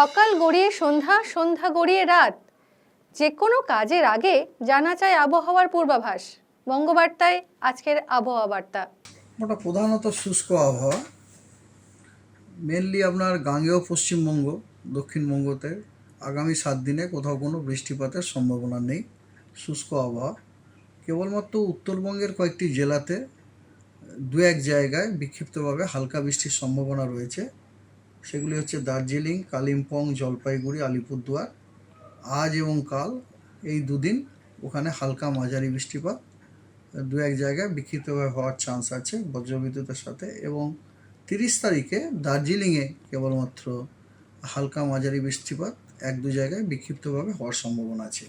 সকাল গড়িয়ে সন্ধ্যা সন্ধ্যা গড়িয়ে রাত। যে কোনো কাজের আগে জানা চায় আবহাওয়ার পূর্বাভাস। বঙ্গবার্তায় আজকের আবহাওয়া বার্তা। ওটা প্রধানত শুষ্ক আবহাওয়া। মেনলি আপনার গাঙ্গেয় পশ্চিমবঙ্গ, দক্ষিণবঙ্গতে আগামী সাত দিনে কোথাও কোনো বৃষ্টিপাতের সম্ভাবনা নেই। শুষ্ক আবহাওয়া। কেবলমাত্র উত্তরবঙ্গের কয়েকটি জেলাতে দু এক জায়গায় বিক্ষিপ্তভাবে হালকা বৃষ্টির সম্ভাবনা রয়েছে। সেগুলি হচ্ছে দার্জিলিং, কালিম্পং, জলপাইগুড়ি, আলিপুরদুয়ার। আজ এবং কাল এই দুদিন ওখানে হালকা মাঝারি বৃষ্টিপাত, দু এক জায়গায় বিক্ষিপ্তভাবে হওয়ার চান্স আছে বজ্রবিদ্যুতের সাথে এবং তিরিশ তারিখে দার্জিলিংয়ে কেবলমাত্র হালকা মাঝারি বৃষ্টিপাত এক দু জায়গায় বিক্ষিপ্তভাবে হওয়ার সম্ভাবনা আছে।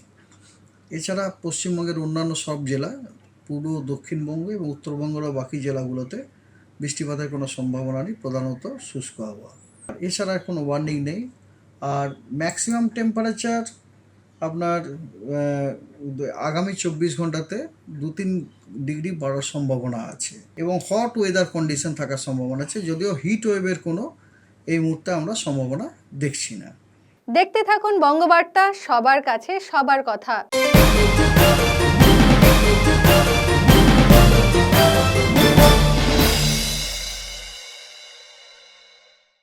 এছাড়া পশ্চিমবঙ্গের অন্যান্য সব জেলা, পূর্ব, দক্ষিণবঙ্গ এবং উত্তরবঙ্গের বাকি জেলাগুলোতে বৃষ্টিপাতের কোনো সম্ভাবনা নেই, প্রধানত শুষ্ক আবহাওয়া। এছাড়া কোনো ওয়ার্নিং নেই। আর ম্যাক্সিমাম টেম্পারেচার আপনার আগামী চব্বিশ ঘন্টাতে দু তিন ডিগ্রি বাড়ার সম্ভাবনা আছে এবং হট ওয়েদার কন্ডিশন থাকার সম্ভাবনা আছে, যদিও হিট ওয়েভের কোনো এই মুহূর্তে আমরা সম্ভাবনা দেখছি না। দেখতে থাকুন বঙ্গবার্তা, সবার কাছে সবার কথা।